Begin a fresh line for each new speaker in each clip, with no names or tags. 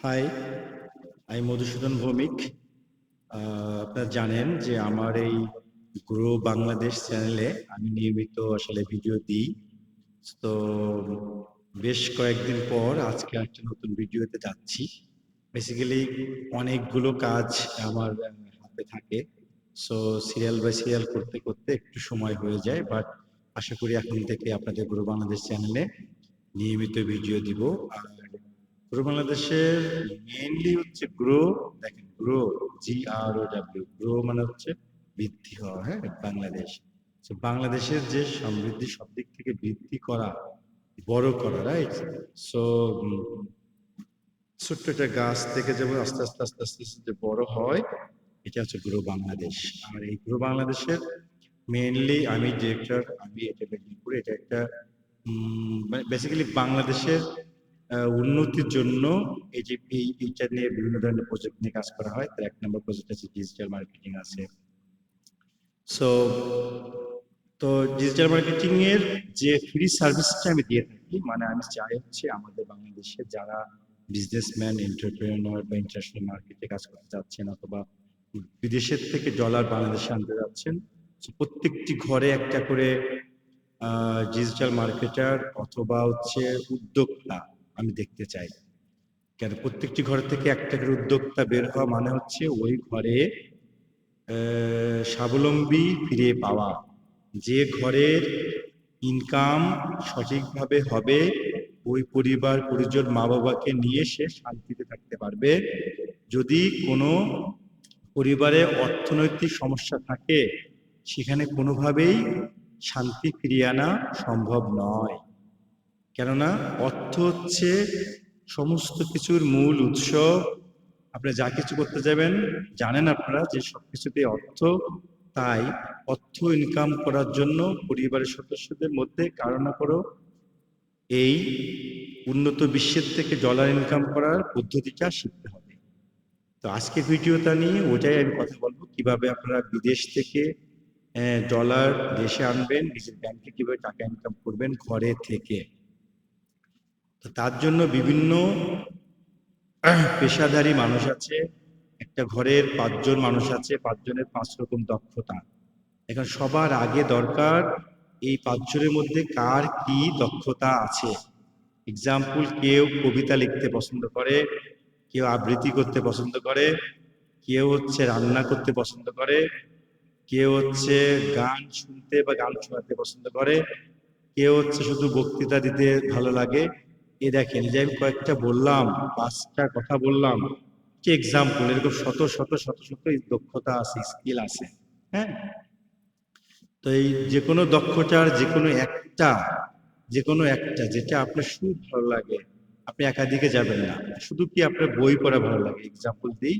High আমি মধুসূদন ভৌমিক আপনারা জানেন যে আমার এই গ্রো বাংলাদেশ চ্যানেলে আমি নিয়মিত আসলে ভিডিও দিই। তো বেশ কয়েকদিন পর আজকে একটা নতুন ভিডিওতে যাচ্ছি। বেসিক্যালি অনেকগুলো কাজ আমার হাতে থাকে। সো সিরিয়াল বাই সিরিয়াল করতে করতে একটু সময় হয়ে যায় বাট আশা করি এখন থেকে আপনাদের গ্রো বাংলাদেশ চ্যানেলে নিয়মিত ভিডিও দিব। আর গ্রো বাংলাদেশের মেইনলি হচ্ছে গ্রো দেখেন grow G R O W grow মানে হচ্ছে বৃদ্ধি হওয়া হ্যাঁ? বাংলাদেশ। বাংলাদেশের যে সমৃদ্ধি সব দিক থেকে বৃদ্ধি করা, বড় করা রাইট সো ছোট্ট একটা গাছ থেকে যেমন আস্তে আস্তে আস্তে আস্তে আস্তে বড় হয়, এটা হচ্ছে গ্রো বাংলাদেশ। আর এই গ্রো বাংলাদেশের মেইনলি আমি ডিরেক্টর আমি এটা করি, এটা একটা বেসিক্যালি বাংলাদেশের উন্নতির জন্য এই যে এই এইটা নিয়ে বিভিন্ন ধরনের প্রজেক্ট নিয়ে কাজ করা হয়, তার এক নম্বর প্রজেক্ট আছে ডিজিটাল মার্কেটিং আছে। সো তো ডিজিটাল মার্কেটিং এর যে ফ্রি সার্ভিসটা আমি দিয়ে থাকি মানে আমি চাই হচ্ছে আমাদের বাংলাদেশে যারা বিজনেসম্যান এন্টারপ্রেনার বা ইন্টারন্যাশনাল মার্কেটে কাজ করতে যাচ্ছেন অথবা বিদেশের থেকে ডলার বাংলাদেশে আনতে যাচ্ছেন প্রত্যেকটি ঘরে একটা করে ডিজিটাল মার্কেটার অথবা হচ্ছে উদ্যোক্তা আমি দেখতে চাই। কেন? প্রত্যেকটি ঘর থেকে একটা করে উদ্যোক্তা বের হওয়া মানে হচ্ছে ওই ঘরে স্বাবলম্বী ফিরে পাওয়া। যে ঘরের ইনকাম সঠিকভাবে হবে, ওই পরিবার, পরিজন মা বাবাকে নিয়ে সে শান্তিতে থাকতে পারবে। যদি কোনো পরিবারে অর্থনৈতিক সমস্যা থাকে, সেখানে কোনোভাবেই শান্তি ফিরিয়ে আনা সম্ভব নয়। কেননা অর্থ হচ্ছে সমস্ত কিছুর মূল উৎস। আপনি যা কিছু করতে যাবেন, জানেন আপনারা যে সবকিছুতে অর্থ। তাই অর্থ ইনকাম করার জন্য পরিবারের সদস্যদের মধ্যে কারও না কারও। এই উন্নত বিশ্বের থেকে ডলার ইনকাম করার পদ্ধতিটা শিখতে হবে। তো আজকে ভিডিওটা নিয়ে ওটাই আমি কথা বলব। কীভাবে আপনারা বিদেশ থেকে ডলার দেশে আনবেন, নিজের ব্যাংকে কীভাবে টাকা ইনকাম করবেন, ঘরে থেকে। তো তার জন্য বিভিন্ন পেশাদারী মানুষ আছে, একটা ঘরের পাঁচজন মানুষ আছে, পাঁচজনের পাঁচ রকম দক্ষতা। এখন সবার আগে দরকার এই পাঁচজনের মধ্যে কার কি দক্ষতা আছে। এক্সাম্পল কেউ কবিতা লিখতে পছন্দ করে, কেউ আবৃত্তি করতে পছন্দ করে, কেউ হচ্ছে রান্না করতে পছন্দ করে, কেউ হচ্ছে গান শুনতে বা গান শোনাতে পছন্দ করে, কেউ হচ্ছে শুধু বক্তৃতা দিতে ভালো লাগে এ দেখেন যে আমি কয়েকটা বললাম, পাঁচটা কথা বললাম, কি এক্সাম্পল এরকম শত শত শত শত দক্ষতা আছে স্কিল আছে হ্যাঁ? তো এই যে কোনো দক্ষতার যে কোনো একটা, যে কোনো একটা যেটা আপনার শুধু ভালো লাগে, আপনি একাধিকে যাবেন না। শুধু কি আপনার বই পড়া ভালো লাগে? এক্সাম্পল দিই,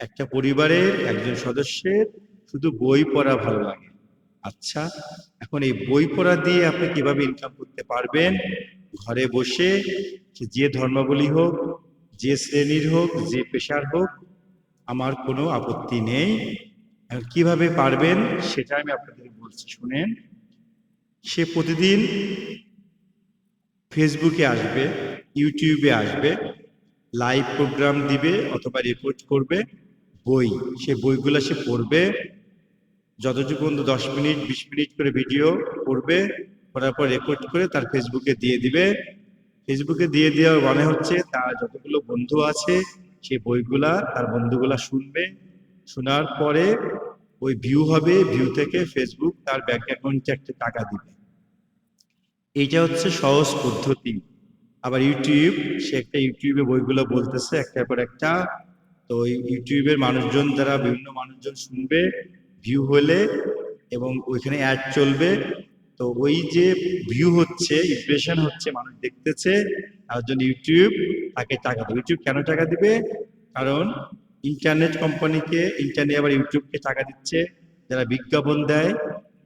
একটা পরিবারের একজন সদস্যের শুধু বই পড়া ভালো লাগে। আচ্ছা এখন এই বই পড়া দিয়ে আপনি কীভাবে ইনকাম করতে পারবেন? ঘরে বসে যে ধর্মাবলী হোক, যে শ্রেণির হোক, যে পেশার হোক, আমার কোনো আপত্তি নেই। কীভাবে পারবেন সেটা আমি আপনাদের বলছি, শুনেন। সে প্রতিদিন ফেসবুকে আসবে, ইউটিউবে আসবে, লাইভ প্রোগ্রাম দিবে অথবা রেকর্ড করবে, বই। সে বইগুলো সে পড়বে, যতটুকু দশ মিনিট, বিশ মিনিট করে ভিডিও করবে করার পর রেকর্ড করে তার ফেসবুকে দিয়ে দিবে। ফেসবুকে দিয়ে দেওয়ার মানে হচ্ছে তার যতগুলো বন্ধু আছে সেই বইগুলা তার বন্ধুগুলা শুনবে। শোনার পরে ওই ভিউ হবে ভিউ থেকে ফেসবুক তার ব্যাংক অ্যাকাউন্টে একটা টাকা দিবে। এইটা হচ্ছে সহজ পদ্ধতি। আবার ইউটিউব সে একটা ইউটিউবে বইগুলো বলতেছে একটার পর একটা। তো ওই ইউটিউবের মানুষজন যারা বিভিন্ন মানুষজন শুনবে ভিউ হলে এবং ওইখানে অ্যাড চলবে। তো ওই যে ভিউ হচ্ছে ইমপ্রেশন হচ্ছে, মানুষ দেখতেছে জন্য ইউটিউব তাকে টাকা দেবে। ইউটিউব কেন টাকা দিবে? কারণ ইন্টারনেট কোম্পানিকে ইন্টারনেট আবার ইউটিউবকে টাকা দিচ্ছে, যারা বিজ্ঞাপন দেয়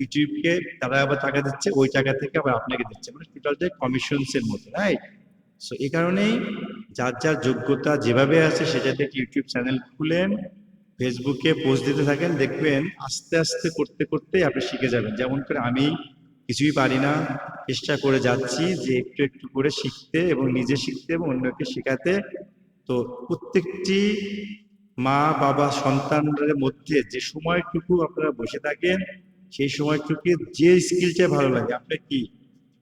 ইউটিউবকে তারা আবার টাকা দিচ্ছে, ওই টাকা থেকে আবার আপনাকে দিচ্ছে। মানে টোটালটাই কমিশনস এর মতো রাইট সো এই কারণেই যার যার যোগ্যতা যেভাবে আছে, সেটা থেকে ইউটিউব চ্যানেল খুলেন ফেসবুকে পোস্ট দিতে থাকেন, দেখবেন আস্তে আস্তে, করতে করতে আপনি শিখে যাবেন। যেমন করে আমি কিছুই পারি না চেষ্টা করে যাচ্ছি যে একটু একটু করে শিখতে এবং নিজে শিখতে এবং অন্যকে শেখাতে তো প্রত্যেকটি মা, বাবা, সন্তানদের মধ্যে যে সময়টুকু আপনারা বসে থাকেন, সেই সময়টুকু যে স্কিলটা ভালো লাগে, আপনার কি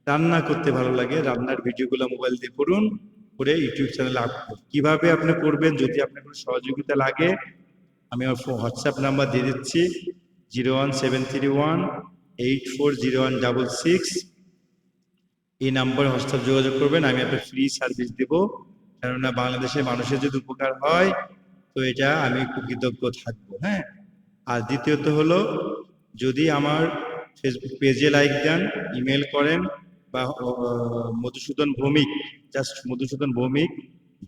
রান্না করতে ভালো লাগে, রান্নার ভিডিওগুলো মোবাইল দিয়ে করুন করে ইউটিউব চ্যানেলে আপ। কীভাবে আপনি করবেন, যদি আপনার কোনো সহযোগিতা লাগে, আমি আমার হোয়াটসঅ্যাপ নাম্বার দিয়ে দিচ্ছি, zero one seven three one eight four zero one double six এই নাম্বারে হোয়াটসঅ্যাপ যোগাযোগ করবেন, আমি একটা ফ্রি সার্ভিস দেব। কেননা বাংলাদেশের মানুষের যদি উপকার হয়, তো এটা আমি কৃতজ্ঞ থাকব হ্যাঁ? আর দ্বিতীয়ত হলো, যদি আমার ফেসবুক পেজে লাইক দেন ইমেল করেন, বা মধুসূদন ভৌমিক জাস্ট মধুসূদন ভৌমিক,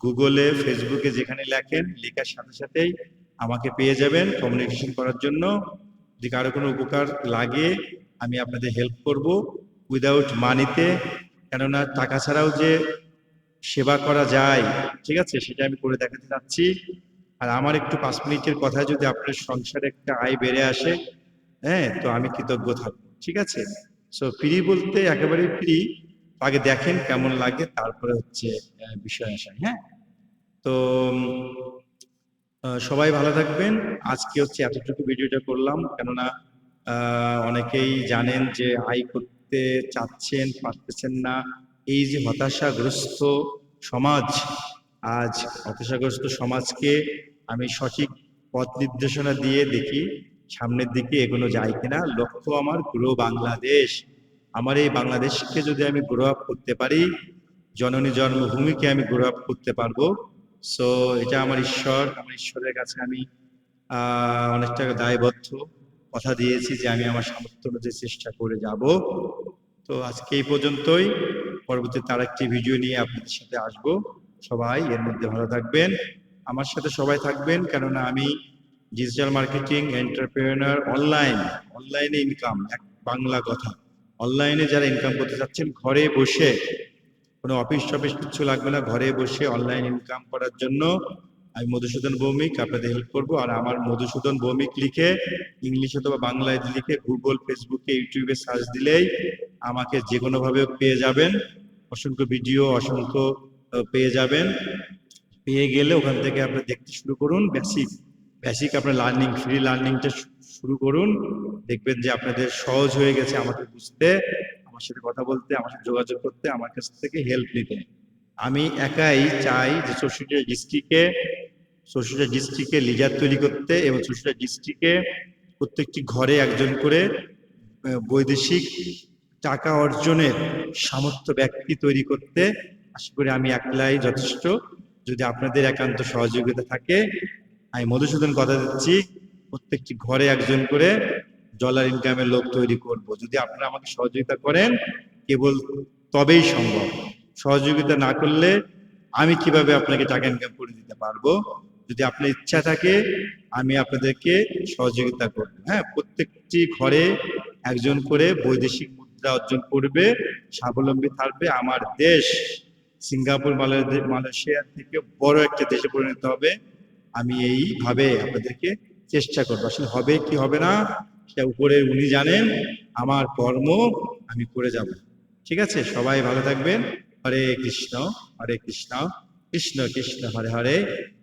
গুগলে ফেসবুকে যেখানে লেখেন, লেখার সাথে সাথেই আমাকে পেয়ে যাবেন কমিউনিকেশন করার জন্য। যদি কারও কোনো উপকার লাগে আমি আপনাদের হেল্প করব উইদাউট মানিতে কেননা টাকা ছাড়াও যে সেবা করা যায়, ঠিক আছে? সেটা আমি করে দেখাতে চাচ্ছি। আর আমার একটু পাঁচ মিনিটের কথা যদি আপনার সংসারে একটা আয় বেড়ে আসে হ্যাঁ তো আমি কৃতজ্ঞ থাকব, ঠিক আছে? সো ফ্রি বলতে একেবারে ফ্রি আগে দেখেন কেমন লাগে, তারপরে হচ্ছে বিষয় আসা হ্যাঁ? তো সবাই ভালো থাকবেন। আজকে হচ্ছে এতটুকু ভিডিওটা করলাম, কেননা অনেকেই জানেন যে আয় করতে চাচ্ছেন, পারতেছেন না। এই যে হতাশাগ্রস্ত সমাজ, আজ হতাশাগ্রস্ত সমাজকে আমি সঠিক পথ নির্দেশনা দিয়ে দেখি, সামনের দিকে এগোনো যায় কিনা। লক্ষ্য আমার গ্রো বাংলাদেশ। আমার এই বাংলাদেশকে যদি আমি গ্রো আপ করতে পারি, জননী জন্মভূমিকে আমি গ্রো আপ করতে পারব। সো এটা আমার ঈশ্বর। আমার ঈশ্বরের কাছে আমি অনেকটা দায়বদ্ধ। কথা দিয়েছি যে আমি আমার সামর্থ্য অনুযায়ী চেষ্টা করে যাব। তো আজকে এই পর্যন্তই। পরবর্তীতে আর একটি ভিডিও নিয়ে আপনাদের সাথে আসব। সবাই এর মধ্যে ভালো থাকবেন। আমার সাথে সবাই থাকবেন, কেননা আমি ডিজিটাল মার্কেটিং এন্টারপ্রেনার অনলাইন অনলাইনে ইনকাম এক বাংলা কথা। অনলাইনে যারা ইনকাম করতে চাচ্ছেন, ঘরে বসে কোনো অফিস টফিস কিছু লাগবে না, ঘরে বসে অনলাইন ইনকাম করার জন্য আমি মধুসূদন ভৌমিক, আপনাদের হেল্প করব। আর আমার মধুসূদন ভৌমিক লিখে ইংলিশে অথবা বাংলায় লিখে গুগল ফেসবুকে ইউটিউবে সার্চ দিলেই আমাকে যে কোনো ভাবে পেয়ে যাবেন। অসংখ্য ভিডিও অসংখ্য পেয়ে যাবেন। পেয়ে গেলে ওখান থেকে আপনি দেখতে শুরু করুন। বেসিক বেসিক আপনার লার্নিং ফ্রি লার্নিংটা শুরু করুন। দেখবেন যে আপনাদের সহজ হয়ে গেছে আমাকে বুঝতে, আমার সাথে কথা বলতে, আমার সাথে যোগাযোগ করতে, আমার কাছ থেকে হেল্প নিতে। আমি একাই চাই যে চৌষট্টি ডিস্ট্রিক্টে চৌষট্টি ডিস্ট্রিক্টে লিজার তৈরি করতে এবং চৌষট্টি ডিস্ট্রিক্টে প্রত্যেকটি ঘরে একজন করে বৈদেশিক টাকা অর্জনের সামর্থ্য ব্যক্তি তৈরি করতে আশা করি আমি একলাই যথেষ্ট। যদি আপনাদের একান্ত সহযোগিতা থাকে, আমি মধুসূদন কথা দিচ্ছি, প্রত্যেকটি ঘরে একজন করে ডলার ইনকামের লোক তৈরি করব। যদি আপনারা আমাকে সহযোগিতা করেন, কেবল তবেই সম্ভব। সহযোগিতা না করলে আমি কীভাবে আপনাকে টাকা ইনকাম করে দিতে পারব? যদি আপনার ইচ্ছা থাকে, আমি আপনাদেরকে সহযোগিতা করব। হ্যাঁ প্রত্যেকটি ঘরে একজন করে বৈদেশিক মুদ্রা অর্জন করবে, স্বাবলম্বী থাকবে। আমার দেশ সিঙ্গাপুর মালয়ে- মালয়েশিয়া থেকে বড় একটা দেশে পরিণত হবে। আমি এইভাবে আপনাদেরকে চেষ্টা করব। আসলে হবে কি হবে না, সেটা উপরে উনি জানেন। আমার কর্ম, আমি করে যাব। ঠিক আছে? সবাই ভালো থাকবেন। হরে কৃষ্ণ হরে কৃষ্ণ কৃষ্ণ কৃষ্ণ, হরে হরে।